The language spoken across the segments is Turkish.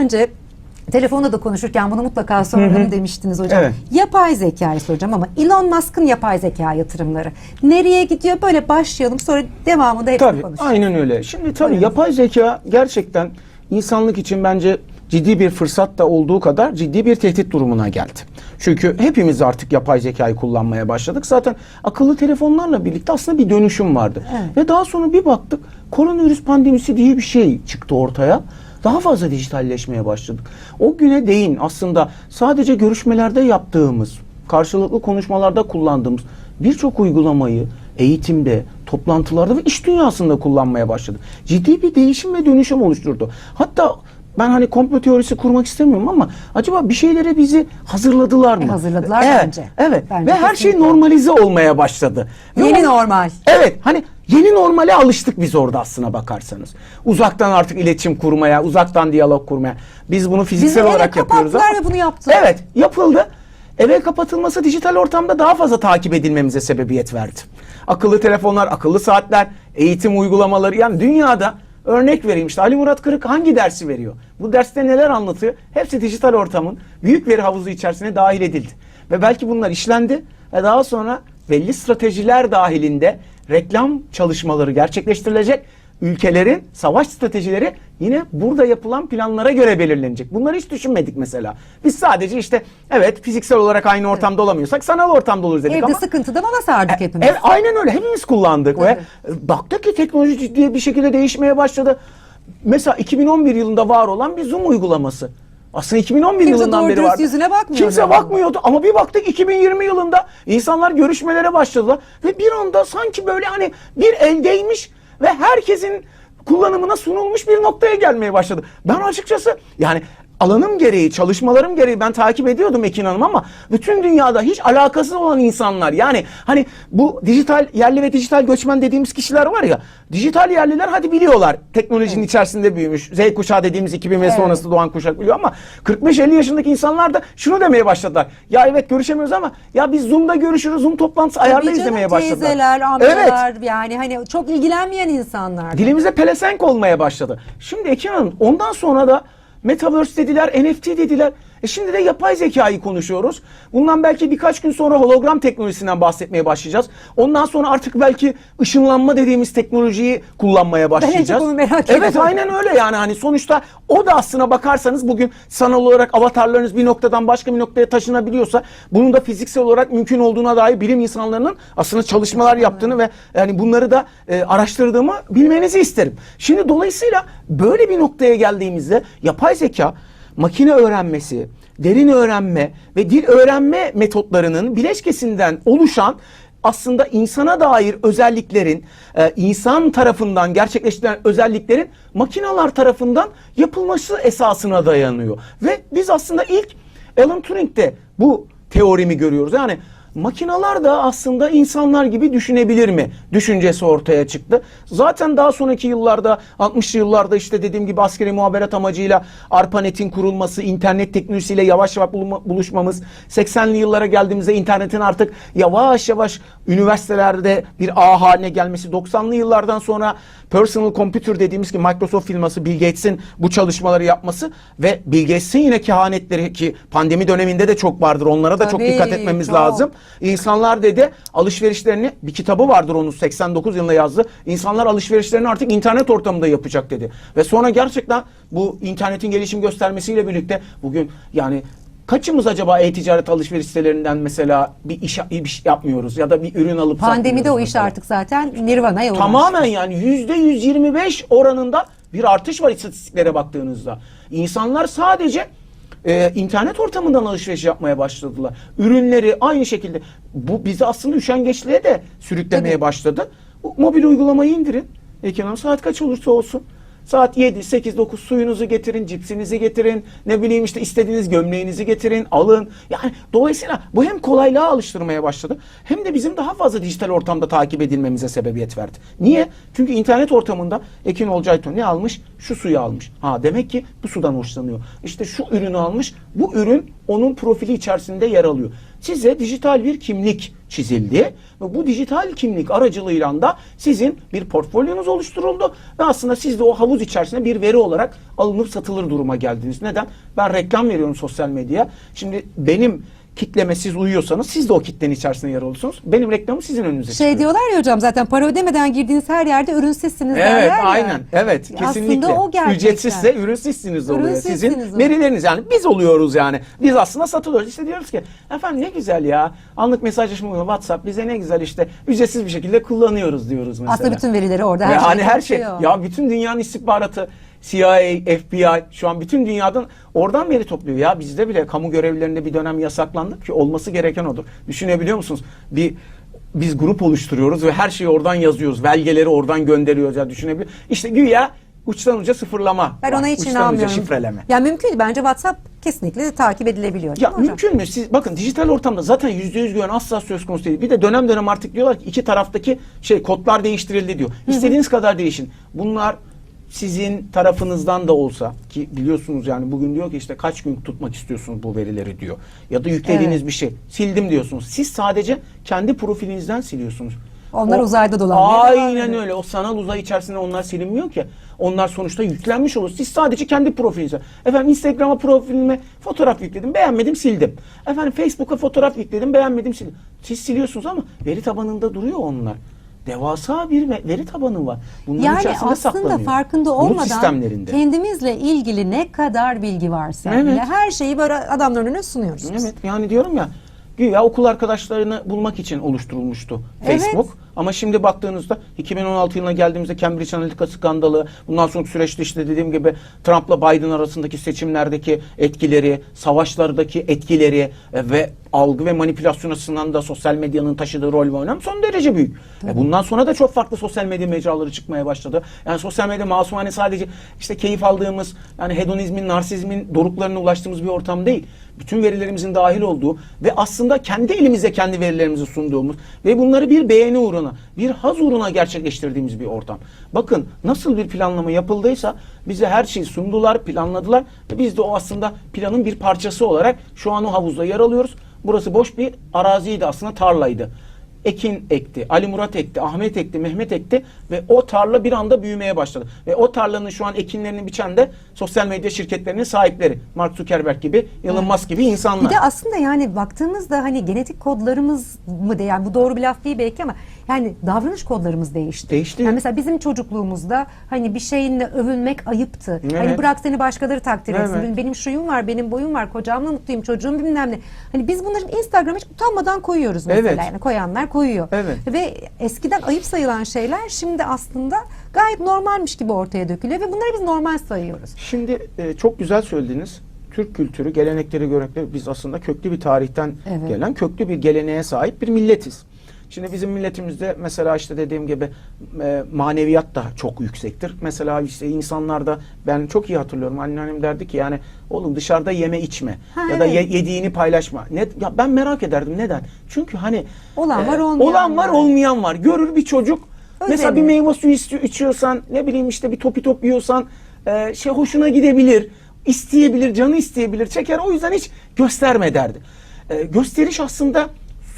önce telefonda da konuşurken bunu mutlaka sorarım demiştiniz hocam. Evet. Yapay zekayı soracağım ama Elon Musk'ın yapay zeka yatırımları nereye gidiyor? Böyle başlayalım sonra devamında hepsini Tabii konuşalım. aynen öyle. Şimdi tabii Buyurun. yapay zeka gerçekten insanlık için bence ciddi bir fırsat da olduğu kadar ciddi bir tehdit durumuna geldi. Çünkü hepimiz artık yapay zekayı kullanmaya başladık. Zaten akıllı telefonlarla birlikte aslında bir dönüşüm vardı. Evet. Ve daha sonra bir baktık koronavirüs pandemisi diye bir şey çıktı ortaya. Daha fazla dijitalleşmeye başladık. O güne değin aslında sadece görüşmelerde yaptığımız, karşılıklı konuşmalarda kullandığımız birçok uygulamayı eğitimde, toplantılarda ve iş dünyasında kullanmaya başladı. Ciddi bir değişim ve dönüşüm oluşturdu. Hatta ben hani komplo teorisi kurmak istemiyorum ama acaba bir şeylere bizi hazırladılar mı? E, hazırladılar evet, bence. Evet. Bence ve her şey normalize olmaya başladı. Ve Yeni o- normal. Evet hani yeni normale alıştık biz orada aslına bakarsanız. Uzaktan artık iletişim kurmaya, uzaktan diyalog kurmaya. Biz bunu fiziksel Bizi olarak yapıyoruz ama. ve bunu yaptılar. Evet yapıldı. Eve kapatılması dijital ortamda daha fazla takip edilmemize sebebiyet verdi. Akıllı telefonlar, akıllı saatler, eğitim uygulamaları yani dünyada örnek vereyim işte Ali Murat Kırık hangi dersi veriyor? Bu derste neler anlatıyor? Hepsi dijital ortamın büyük veri havuzu içerisine dahil edildi. Ve belki bunlar işlendi ve daha sonra belli stratejiler dahilinde reklam çalışmaları gerçekleştirilecek. Ülkelerin savaş stratejileri yine burada yapılan planlara göre belirlenecek. Bunları hiç düşünmedik mesela. Biz sadece işte evet fiziksel olarak aynı ortamda olamıyorsak sanal ortamda oluruz dedik Evde ama sıkıntıdan ona sardık hepimiz. Evet aynen öyle. Hepimiz kullandık ve e, baktık ki teknoloji ciddi bir şekilde değişmeye başladı. Mesela 2011 yılında var olan bir Zoom uygulaması. Aslında 2011 Kimse yılından beri var. yüzüne bakmıyordu Kimse ama. bakmıyordu ama bir baktık 2020 yılında insanlar görüşmelere başladılar ve bir anda sanki böyle hani bir eldeymiş ve herkesin kullanımına sunulmuş bir noktaya gelmeye başladı. Ben açıkçası yani alanım gereği, çalışmalarım gereği ben takip ediyordum Ekin Hanım ama bütün dünyada hiç alakasız olan insanlar yani hani bu dijital yerli ve dijital göçmen dediğimiz kişiler var ya dijital yerliler hadi biliyorlar teknolojinin içerisinde büyümüş Z kuşağı dediğimiz 2000 ve Evet. sonrası doğan kuşak biliyor ama 45-50 yaşındaki insanlar da şunu demeye başladılar. Ya evet görüşemiyoruz ama ya biz Zoom'da görüşürüz Zoom toplantısı ayarlayız demeye başladılar. Teyzeler, Evet. amcalar yani hani çok ilgilenmeyen insanlar. Dilimize pelesenk olmaya başladı. Şimdi Ekin Hanım ondan sonra da Metaverse dediler, NFT dediler. E şimdi de yapay zekayı konuşuyoruz. Bundan belki birkaç gün sonra hologram teknolojisinden bahsetmeye başlayacağız. Ondan sonra artık belki ışınlanma dediğimiz teknolojiyi kullanmaya başlayacağız. onu merak Evet ediyorum. aynen öyle yani hani sonuçta o da aslına bakarsanız bugün sanal olarak avatarlarınız bir noktadan başka bir noktaya taşınabiliyorsa bunun da fiziksel olarak mümkün olduğuna dair bilim insanlarının aslında çalışmalar yaptığını ve yani bunları da e, araştırdığımı bilmenizi isterim. Şimdi dolayısıyla böyle bir noktaya geldiğimizde yapay zeka makine öğrenmesi, derin öğrenme ve dil öğrenme metotlarının bileşkesinden oluşan aslında insana dair özelliklerin e, insan tarafından gerçekleştirilen özelliklerin makineler tarafından yapılması esasına dayanıyor. Ve biz aslında ilk Alan Turing'de bu teorimi görüyoruz. Yani makineler da aslında insanlar gibi düşünebilir mi düşüncesi ortaya çıktı. Zaten daha sonraki yıllarda 60'lı yıllarda işte dediğim gibi askeri muhaberat amacıyla ARPANET'in kurulması, internet teknolojisiyle yavaş yavaş buluşmamız, 80'li yıllara geldiğimizde internetin artık yavaş yavaş üniversitelerde bir ağ haline gelmesi, 90'lı yıllardan sonra personal computer dediğimiz ki Microsoft firması Bill Gates'in bu çalışmaları yapması ve Bill Gates'in yine kehanetleri ki pandemi döneminde de çok vardır onlara da çok Tabii, dikkat etmemiz çok. lazım. İnsanlar dedi alışverişlerini bir kitabı vardır onun 89 yılında yazdı. İnsanlar alışverişlerini artık internet ortamında yapacak dedi. Ve sonra gerçekten bu internetin gelişim göstermesiyle birlikte bugün yani kaçımız acaba e-ticaret alışveriş sitelerinden mesela bir iş, bir iş yapmıyoruz ya da bir ürün alıp Pandemide o iş mesela? artık zaten Nirvana'ya ulaştı. Tamamen yani yüzde 125 oranında bir artış var istatistiklere baktığınızda. İnsanlar sadece e, internet ortamından alışveriş yapmaya başladılar. Ürünleri aynı şekilde bu bizi aslında üşengeçliğe de sürüklemeye Tabii. başladı. Mobil uygulamayı indirin. Hanım saat kaç olursa olsun. Saat 7, 8, 9 suyunuzu getirin, cipsinizi getirin, ne bileyim işte istediğiniz gömleğinizi getirin, alın. Yani dolayısıyla bu hem kolaylığa alıştırmaya başladı hem de bizim daha fazla dijital ortamda takip edilmemize sebebiyet verdi. Niye? Çünkü internet ortamında Ekin Olcayto ne almış? Şu suyu almış. Ha demek ki bu sudan hoşlanıyor. İşte şu ürünü almış. Bu ürün onun profili içerisinde yer alıyor. Size dijital bir kimlik çizildi ve bu dijital kimlik aracılığıyla da sizin bir portfolyonuz oluşturuldu ve aslında siz de o havuz içerisinde bir veri olarak alınıp satılır duruma geldiniz. Neden? Ben reklam veriyorum sosyal medyaya. Şimdi benim kitleme siz uyuyorsanız siz de o kitlenin içerisinde yer olursunuz. Benim reklamım sizin önünüze Şey çıkıyor. diyorlar ya hocam zaten para ödemeden girdiğiniz her yerde ürünsüzsiniz Evet derler ya. aynen evet Aslında kesinlikle. o gerçekten. Ücretsizse ürünsüzsiniz oluyor. Ürünsüzsiniz Sizin oluyor. verileriniz yani biz oluyoruz yani. Biz aslında satılıyoruz. İşte diyoruz ki efendim ne güzel ya anlık mesajlaşma uygulaması, WhatsApp bize ne güzel işte ücretsiz bir şekilde kullanıyoruz diyoruz mesela. Aslında bütün verileri orada her Ve şey. her şey ya bütün dünyanın istihbaratı CIA, FBI şu an bütün dünyadan oradan veri topluyor. Ya bizde bile kamu görevlilerinde bir dönem yasaklandı ki olması gereken odur. Düşünebiliyor musunuz? Bir biz grup oluşturuyoruz ve her şeyi oradan yazıyoruz. Belgeleri oradan gönderiyoruz ya düşünebiliyor. İşte güya uçtan uca sıfırlama. Ben var. ona hiç uçtan inanmıyorum. uca şifreleme. Ya mümkün. Bence WhatsApp kesinlikle takip edilebiliyor. Ya mi mümkün mü? Siz bakın dijital ortamda zaten yüzde yüz güven asla söz konusu değil. Bir de dönem dönem artık diyorlar ki iki taraftaki şey kodlar değiştirildi diyor. İstediğiniz kadar değişin. Bunlar sizin tarafınızdan da olsa ki biliyorsunuz yani bugün diyor ki işte kaç gün tutmak istiyorsunuz bu verileri diyor. Ya da yüklediğiniz Evet. bir şey sildim diyorsunuz. Siz sadece kendi profilinizden siliyorsunuz. Onlar uzayda dolanmaya devam Aynen öyle. O sanal uzay içerisinde onlar silinmiyor ki. Onlar sonuçta yüklenmiş olur. Siz sadece kendi profilinize. Efendim Instagram'a profilime fotoğraf yükledim. Beğenmedim sildim. Efendim Facebook'a fotoğraf yükledim. Beğenmedim sildim. Siz siliyorsunuz ama veri tabanında duruyor onlar. Devasa bir ve- veri tabanı var. Bunların Yani içerisinde aslında saklanıyor. farkında olmadan kendimizle ilgili ne kadar bilgi varsa Evet. bile her şeyi böyle adamların önüne sunuyoruz. biz. Evet yani diyorum ya güya okul arkadaşlarını bulmak için oluşturulmuştu Evet. Facebook. Ama şimdi baktığınızda 2016 yılına geldiğimizde Cambridge Analytica skandalı, bundan sonraki süreçte işte dediğim gibi Trump'la Biden arasındaki seçimlerdeki etkileri, savaşlardaki etkileri e, ve algı ve manipülasyon açısından da sosyal medyanın taşıdığı rol ve önem son derece büyük. E bundan sonra da çok farklı sosyal medya mecraları çıkmaya başladı. Yani sosyal medya masumane sadece işte keyif aldığımız yani hedonizmin, narsizmin doruklarına ulaştığımız bir ortam değil. Bütün verilerimizin dahil olduğu ve aslında kendi elimize kendi verilerimizi sunduğumuz ve bunları bir beğeni uğruna, bir haz uğruna gerçekleştirdiğimiz bir ortam. Bakın nasıl bir planlama yapıldıysa bize her şeyi sundular, planladılar biz de o aslında planın bir parçası olarak şu an o havuzda yer alıyoruz. Burası boş bir araziydi aslında tarlaydı. Ekin ekti, Ali Murat ekti, Ahmet ekti, Mehmet ekti ve o tarla bir anda büyümeye başladı. Ve o tarlanın şu an ekinlerini biçen de sosyal medya şirketlerinin sahipleri. Mark Zuckerberg gibi, Elon Musk gibi insanlar. Bir de aslında yani baktığımızda hani genetik kodlarımız mı de yani bu doğru bir laf değil belki ama yani davranış kodlarımız değişti. Değişti. Yani mesela bizim çocukluğumuzda hani bir şeyinle övünmek ayıptı. Hani Evet. bırak seni başkaları takdir etsin. Evet. Benim, şuyum var, benim boyum var, kocamla mutluyum, çocuğum bilmem ne. Hani biz bunları Instagram'a hiç utanmadan koyuyoruz mesela. Evet. Yani koyanlar koyuyor. Evet. Ve eskiden ayıp sayılan şeyler şimdi aslında gayet normalmiş gibi ortaya dökülüyor ve bunları biz normal sayıyoruz. Şimdi e, çok güzel söylediniz. Türk kültürü, gelenekleri, görenekleri biz aslında köklü bir tarihten Evet. gelen köklü bir geleneğe sahip bir milletiz. Şimdi bizim milletimizde mesela işte dediğim gibi e, maneviyat da çok yüksektir. Mesela işte insanlarda ben çok iyi hatırlıyorum anneannem derdi ki yani oğlum dışarıda yeme içme Ha, ya da evet. ye- yediğini paylaşma. Ne, ya ben merak ederdim neden? Çünkü hani Olan var, olmayan olan var var. olmayan var. Görür bir çocuk mesela bir Özenir. meyve suyu istiyor, içiyorsan ne bileyim işte bir topi top yiyorsan e, şey hoşuna gidebilir. isteyebilir, canı isteyebilir, çeker. O yüzden hiç gösterme derdi. E, gösteriş aslında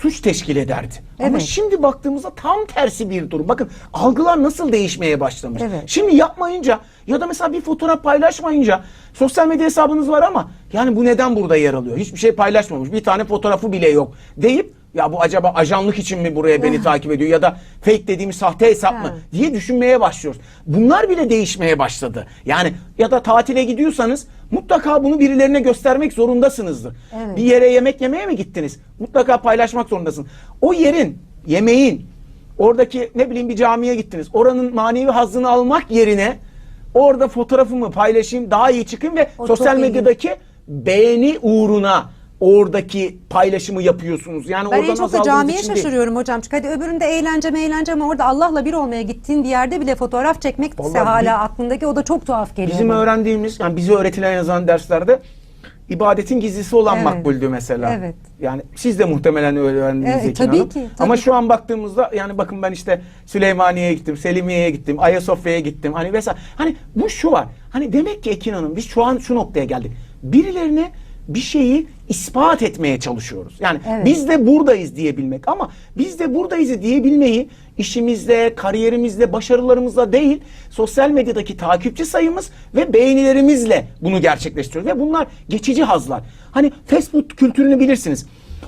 suç teşkil ederdi. Ama Evet. şimdi baktığımızda tam tersi bir durum. Bakın algılar nasıl değişmeye başlamış. Evet. Şimdi yapmayınca ya da mesela bir fotoğraf paylaşmayınca sosyal medya hesabınız var ama yani bu neden burada yer alıyor? Hiçbir şey paylaşmamış. Bir tane fotoğrafı bile yok deyip ya bu acaba ajanlık için mi buraya beni takip ediyor ya da fake dediğimiz sahte hesap mı diye düşünmeye başlıyoruz. Bunlar bile değişmeye başladı. Yani ya da tatile gidiyorsanız mutlaka bunu birilerine göstermek zorundasınızdır. Evet. Bir yere yemek yemeye mi gittiniz? Mutlaka paylaşmak zorundasın. O yerin, yemeğin, oradaki ne bileyim bir camiye gittiniz. Oranın manevi hazzını almak yerine orada fotoğrafımı paylaşayım, daha iyi çıkayım ve O sosyal çok medyadaki beğeni uğruna oradaki paylaşımı yapıyorsunuz. Yani Ben en çok da camiye şaşırıyorum hocam. Çünkü hadi öbüründe eğlence eğlence ama orada Allah'la bir olmaya gittiğin bir yerde bile fotoğraf çekmek ise hala aklındaki o da çok tuhaf geliyor. Bizim bana. öğrendiğimiz, yani bize öğretilen yazan derslerde ibadetin gizlisi olan Evet. makbuldü mesela. Evet. Yani siz de muhtemelen öyle öğrendiniz Evet, Ekin tabii Hanım. ki, tabii Ama şu an baktığımızda yani bakın ben işte Süleymaniye'ye gittim, Selimiye'ye gittim, Ayasofya'ya gittim. Hani mesela hani bu şu var. Hani demek ki Ekin Hanım biz şu an şu noktaya geldik. Birilerine bir şeyi ispat etmeye çalışıyoruz. Yani Evet. biz de buradayız diyebilmek ama biz de buradayız diyebilmeyi işimizle, kariyerimizle, başarılarımızla değil, sosyal medyadaki takipçi sayımız ve beğenilerimizle bunu gerçekleştiriyoruz. Ve bunlar geçici hazlar. Hani fast food kültürünü bilirsiniz.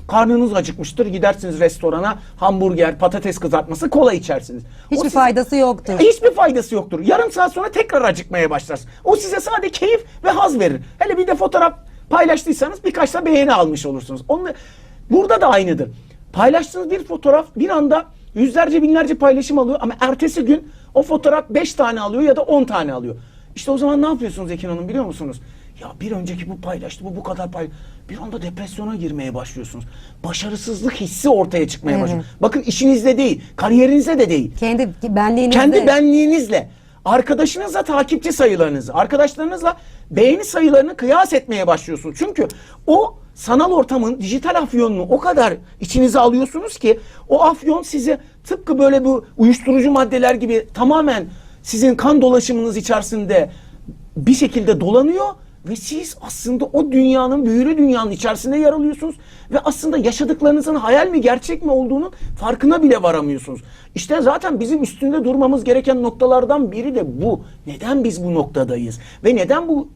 Karnınız acıkmıştır, gidersiniz restorana, hamburger, patates kızartması, kola içersiniz. O Hiçbir size- faydası yoktur. Hiçbir faydası yoktur. Yarım saat sonra tekrar acıkmaya başlarsın. O size sadece keyif ve haz verir. Hele bir de fotoğraf paylaştıysanız birkaç da beğeni almış olursunuz. Onu, burada da aynıdır. Paylaştığınız bir fotoğraf bir anda yüzlerce binlerce paylaşım alıyor ama ertesi gün o fotoğraf 5 tane alıyor ya da 10 tane alıyor. İşte o zaman ne yapıyorsunuz Ekin Hanım biliyor musunuz? Ya bir önceki bu paylaştı, bu bu kadar pay. Bir anda depresyona girmeye başlıyorsunuz. Başarısızlık hissi ortaya çıkmaya Evet. başlıyor. Bakın işinizde değil, kariyerinizde de değil. Kendi benliğinizde. Kendi benliğinizle, arkadaşınızla takipçi sayılarınızı, arkadaşlarınızla beğeni sayılarını kıyas etmeye başlıyorsunuz. Çünkü o sanal ortamın dijital afyonunu o kadar içinize alıyorsunuz ki o afyon sizi tıpkı böyle bu uyuşturucu maddeler gibi tamamen sizin kan dolaşımınız içerisinde bir şekilde dolanıyor ve siz aslında o dünyanın, büyülü dünyanın içerisinde yer alıyorsunuz ve aslında yaşadıklarınızın hayal mi gerçek mi olduğunun farkına bile varamıyorsunuz. İşte zaten bizim üstünde durmamız gereken noktalardan biri de bu. Neden biz bu noktadayız ve neden bu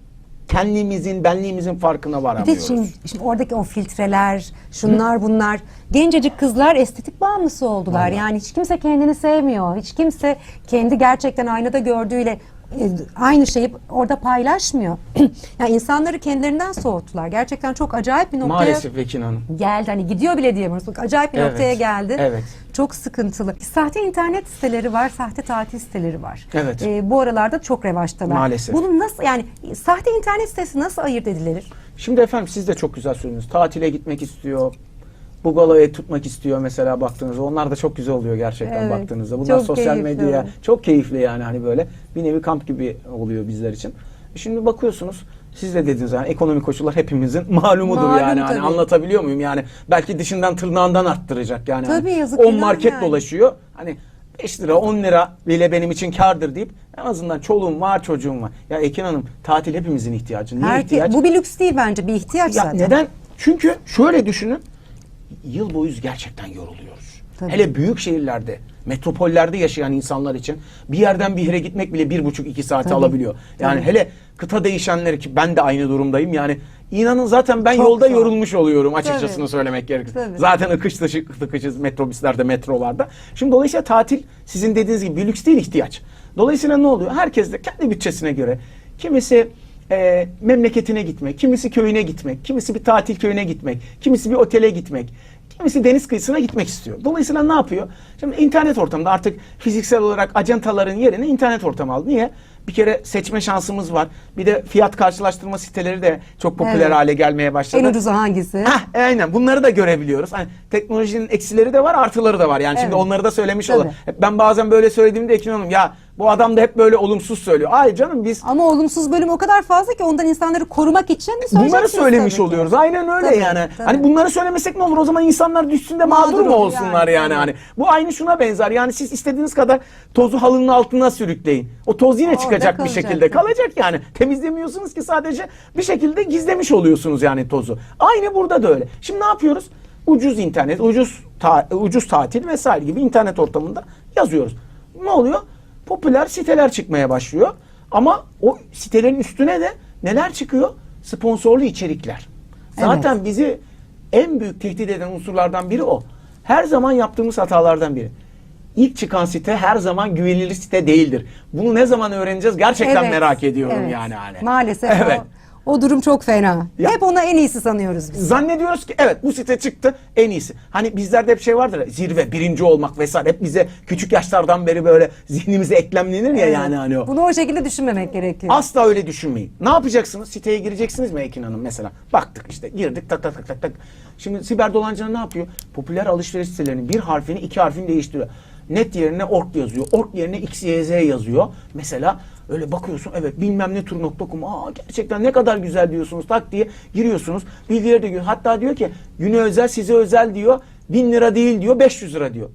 kendimizin, benliğimizin farkına Bir varamıyoruz? de şimdi, şimdi oradaki o filtreler, şunlar bunlar. Gencecik kızlar estetik bağımlısı oldular. Yani hiç kimse kendini sevmiyor. Hiç kimse kendi gerçekten aynada gördüğüyle aynı şeyi orada paylaşmıyor. yani insanları kendilerinden soğuttular. Gerçekten çok acayip bir noktaya Maalesef Ekin Hanım. geldi. Hani gidiyor bile diyemiyoruz. Acayip bir Evet, noktaya geldi. evet. Çok sıkıntılı. Sahte internet siteleri var, sahte tatil siteleri var. Evet. E, bu aralarda çok revaçtalar. Maalesef. Bunu nasıl yani sahte internet sitesi nasıl ayırt edilir? Şimdi efendim siz de çok güzel söylediniz. Tatile gitmek istiyor. Bugalayı tutmak istiyor mesela baktığınızda. Onlar da çok güzel oluyor gerçekten Evet, baktığınızda. Bunlar sosyal keyifli medyaya çok keyifli yani hani böyle bir nevi kamp gibi oluyor bizler için. E Şimdi bakıyorsunuz siz de dediniz yani ekonomik koşullar hepimizin malumudur Malum yani. Hani tabii. anlatabiliyor muyum? Yani belki dışından tırnağından arttıracak yani. Tabii, Hani yazık 10 günah market yani. dolaşıyor. Hani 5 lira 10 lira bile benim için kardır deyip en azından çoluğum var çocuğum var. Ya Ekin Hanım tatil hepimizin ihtiyacı. Niye Herke- ihtiyaç? bu bir lüks değil bence bir ihtiyaç Ya zaten. neden? Çünkü şöyle düşünün. Yıl boyu gerçekten yoruluyoruz. Tabii. Hele büyük şehirlerde, metropollerde yaşayan insanlar için bir yerden bir yere gitmek bile bir buçuk iki saati Tabii, alabiliyor. Yani tabii. hele kıta değişenleri ki ben de aynı durumdayım. Yani inanın zaten ben Çok yolda zor. yorulmuş oluyorum açıkçasını Tabii. söylemek gerekirse. Tabii. Zaten ıkış dışı tıkışız metrobüslerde, metrolarda. Şimdi dolayısıyla tatil sizin dediğiniz gibi bir lüks değil ihtiyaç. Dolayısıyla ne oluyor? Herkes de kendi bütçesine göre kimisi e, memleketine gitmek, kimisi köyüne gitmek, kimisi bir tatil köyüne gitmek, kimisi bir otele gitmek, kimisi deniz kıyısına gitmek istiyor. Dolayısıyla ne yapıyor? Şimdi internet ortamında artık fiziksel olarak ajantaların yerine internet ortamı aldı. Niye? Bir kere seçme şansımız var. Bir de fiyat karşılaştırma siteleri de çok popüler Evet. hale gelmeye başladı. En ucuzu hangisi? Hah, aynen bunları da görebiliyoruz. Hani teknolojinin eksileri de var, artıları da var. Yani şimdi Evet. onları da söylemiş Tabii. olalım. Hep Ben bazen böyle söylediğimde Ekin Hanım ya bu adam da hep böyle olumsuz söylüyor. Ay canım biz Ama olumsuz bölüm o kadar fazla ki ondan insanları korumak için bunları söylemiş oluyoruz. Aynen öyle Tabii, yani. tabii. Hani bunları söylemesek ne olur? O zaman insanlar düşsün de mağdur, Mağdur mu olur olsunlar yani, yani, hani. Bu aynı şuna benzer. Yani siz istediğiniz kadar tozu halının altına sürükleyin. O toz yine Orada çıkacak bir kalacak. şekilde. Kalacak yani. Temizlemiyorsunuz ki sadece bir şekilde gizlemiş oluyorsunuz yani tozu. Aynı burada da öyle. Şimdi ne yapıyoruz? Ucuz internet, ucuz ta- ucuz tatil vesaire gibi internet ortamında yazıyoruz. Ne oluyor? Popüler siteler çıkmaya başlıyor. Ama o sitelerin üstüne de neler çıkıyor? Sponsorlu içerikler. Zaten bizi en büyük tehdit eden unsurlardan biri o. Her zaman yaptığımız hatalardan biri. İlk çıkan site her zaman güvenilir site değildir. Bunu ne zaman öğreneceğiz gerçekten Evet, merak ediyorum evet. yani hani. Maalesef Evet. o, o durum çok fena. Ya- Hep ona en iyisi sanıyoruz biz. Zannediyoruz ki evet bu site çıktı en iyisi. Hani bizlerde hep şey vardır ya, zirve, birinci olmak vesaire. Hep bize küçük yaşlardan beri böyle zihnimize eklemlenir ya Evet. yani hani o. Bunu o şekilde düşünmemek gerekiyor. Asla öyle düşünmeyin. Ne yapacaksınız? Siteye gireceksiniz mi Ekin Hanım mesela? Baktık işte girdik tak tak tak tak tak. Şimdi siber dolancılar ne yapıyor? Popüler alışveriş sitelerinin bir harfini iki harfini değiştiriyor. Net yerine org yazıyor. Org yerine xyz yazıyor. Mesela öyle bakıyorsun evet bilmem ne tur.com aa gerçekten ne kadar güzel diyorsunuz tak diye giriyorsunuz. Bilgileri de. Hatta diyor ki güne özel size özel diyor. Bin lira değil diyor 500 lira diyor.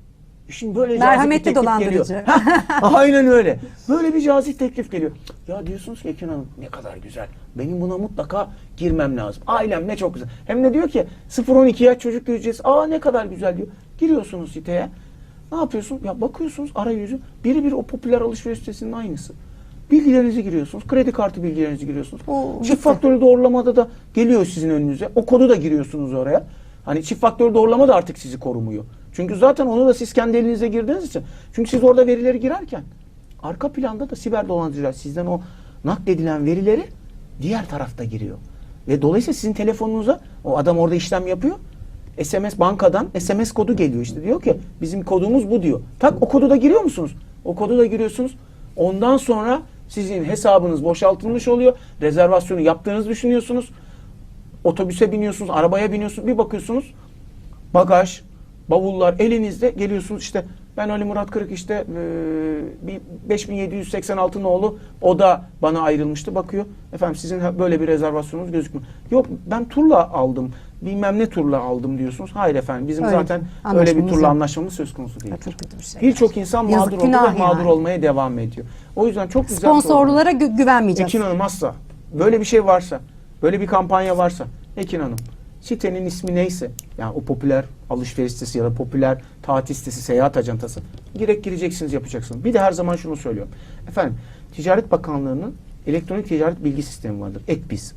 Şimdi böyle Merhametli bir dolandırıcı. geliyor. Aynen öyle. Böyle bir cazip teklif geliyor. Ya diyorsunuz ki Ekin Hanım ne kadar güzel. Benim buna mutlaka girmem lazım. Ailem ne çok güzel. Hem de diyor ki 0-12 yaş çocuk göreceğiz. Aa ne kadar güzel diyor. Giriyorsunuz siteye. Ne yapıyorsun? Ya bakıyorsunuz arayüzü. Biri bir o popüler alışveriş sitesinin aynısı. Bilgilerinizi giriyorsunuz. Kredi kartı bilgilerinizi giriyorsunuz. Oo, Çift faktörlü doğrulamada da geliyor sizin önünüze. O kodu da giriyorsunuz oraya. Hani çift faktörlü doğrulama da artık sizi korumuyor. Çünkü zaten onu da siz kendi elinize girdiğiniz için. Çünkü siz orada verileri girerken arka planda da siber dolandırıcılar sizden o nakledilen verileri diğer tarafta giriyor. Ve dolayısıyla sizin telefonunuza o adam orada işlem yapıyor. SMS bankadan SMS kodu geliyor işte diyor ki bizim kodumuz bu diyor. Tak o kodu da giriyor musunuz? O kodu da giriyorsunuz. Ondan sonra sizin hesabınız boşaltılmış oluyor. Rezervasyonu yaptığınızı düşünüyorsunuz. Otobüse biniyorsunuz, arabaya biniyorsunuz. Bir bakıyorsunuz bagaj, bavullar elinizde geliyorsunuz işte ben Ali Murat Kırık işte e, bir 5786 nolu o da bana ayrılmıştı bakıyor. Efendim sizin böyle bir rezervasyonunuz gözükmüyor. Yok ben turla aldım. Bilmem ne turla aldım diyorsunuz. Hayır efendim bizim Öyle zaten öyle bir turla anlaşmamız söz konusu değil. Ya çok kötü bir şey. Birçok insan Yazık, mağdur oldu ve mağdur yani. olmaya devam ediyor. O yüzden çok güzel Sponsorlulara gü- güvenmeyeceğiz. Ekin Hanım asla. Böyle bir şey varsa, böyle bir kampanya varsa Ekin Hanım sitenin ismi neyse yani o popüler alışveriş sitesi ya da popüler tatil sitesi, seyahat acentası girek gireceksiniz yapacaksınız. Bir de her zaman şunu söylüyorum. Efendim Ticaret Bakanlığı'nın elektronik ticaret bilgi sistemi vardır. Ekbiz.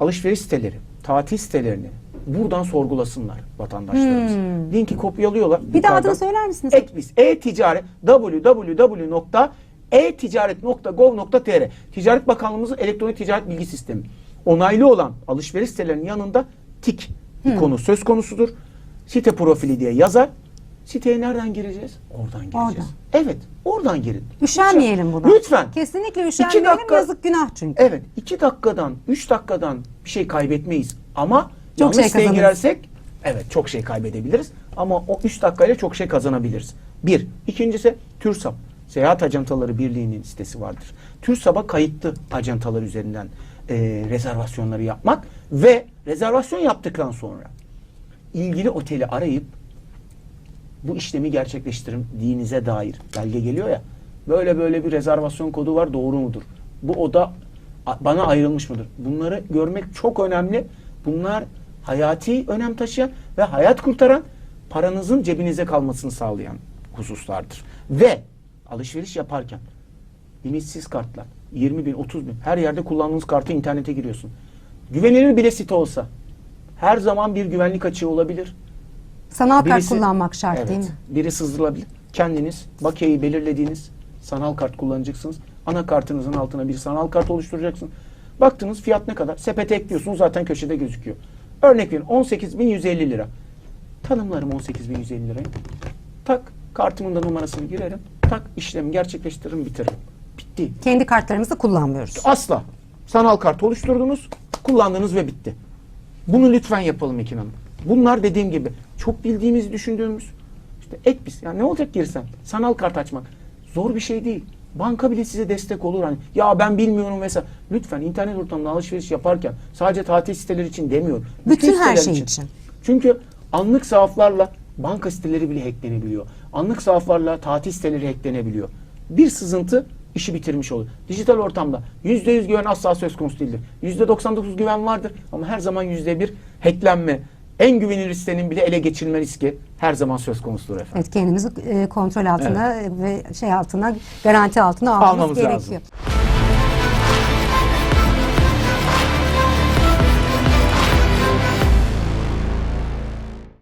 Alışveriş siteleri, tatil sitelerini buradan sorgulasınlar vatandaşlarımız. Linki kopyalıyorlar. Hmm. Bir de adını yukarıdan. söyler misiniz? Ekbiz. E-ticaret www.eticaret.gov.tr Ticaret Bakanlığımızın elektronik ticaret bilgi sistemi. Onaylı olan alışveriş sitelerinin yanında tik ikonu söz konusudur. Site profili diye yazar. Siteye nereden gireceğiz? Oradan gireceğiz. Oradan. Evet, oradan girin. Üşenmeyelim buna. Lütfen. Kesinlikle İki üşenmeyelim. dakika- Yazık günah çünkü. Evet, iki dakikadan, üç dakikadan bir şey kaybetmeyiz. Ama Çok yanlış şey girersek evet çok şey kaybedebiliriz. Ama o üç dakikayla çok şey kazanabiliriz. Bir. İkincisi TÜRSAP. Seyahat Ajantaları Birliği'nin sitesi vardır. TÜRSAP'a kayıtlı ajantalar üzerinden e, rezervasyonları yapmak ve rezervasyon yaptıktan sonra ilgili oteli arayıp bu işlemi gerçekleştirdiğinize dair belge geliyor ya. Böyle böyle bir rezervasyon kodu var doğru mudur? Bu oda bana ayrılmış mıdır? Bunları görmek çok önemli. Bunlar hayati önem taşıyan ve hayat kurtaran paranızın cebinize kalmasını sağlayan hususlardır. Ve alışveriş yaparken limitsiz kartlar 20 bin 30 bin her yerde kullandığınız kartı internete giriyorsun. Güvenilir bile site olsa her zaman bir güvenlik açığı olabilir. Sanal kart Birisi- kullanmak şart evet, değil mi? Biri sızdırılabilir. Kendiniz bakiyeyi belirlediğiniz sanal kart kullanacaksınız. Anakartınızın altına bir sanal kart oluşturacaksınız. Baktınız fiyat ne kadar? Sepete ekliyorsunuz zaten köşede gözüküyor. Örnek verin 18.150 lira. Tanımlarım 18.150 lirayı. Tak kartımın da numarasını girerim. Tak işlemi gerçekleştiririm bitiririm. Bitti. Kendi kartlarımızı kullanmıyoruz. Asla. Sanal kart oluşturdunuz, kullandınız ve bitti. Bunu lütfen yapalım Ekin Hanım. Bunlar dediğim gibi çok bildiğimiz, düşündüğümüz işte ek biz. Yani ne olacak girsem? Sanal kart açmak. Zor bir şey değil. Banka bile size destek olur. Hani ya ben bilmiyorum vesaire. Lütfen internet ortamında alışveriş yaparken sadece tatil siteleri için demiyorum. Bütün her siteler şey için. Çünkü anlık sahaflarla banka siteleri bile hacklenebiliyor. Anlık sahaflarla tatil siteleri hacklenebiliyor. Bir sızıntı işi bitirmiş olur. Dijital ortamda %100 güven asla söz konusu değildir. %99 güven vardır ama her zaman %1 hacklenme, en güvenilir sitenin bile ele geçirilme riski her zaman söz konusudur efendim. Evet kendimizi e, kontrol altına ve şey altına garanti altına almamız, Almamız gerekiyor. lazım.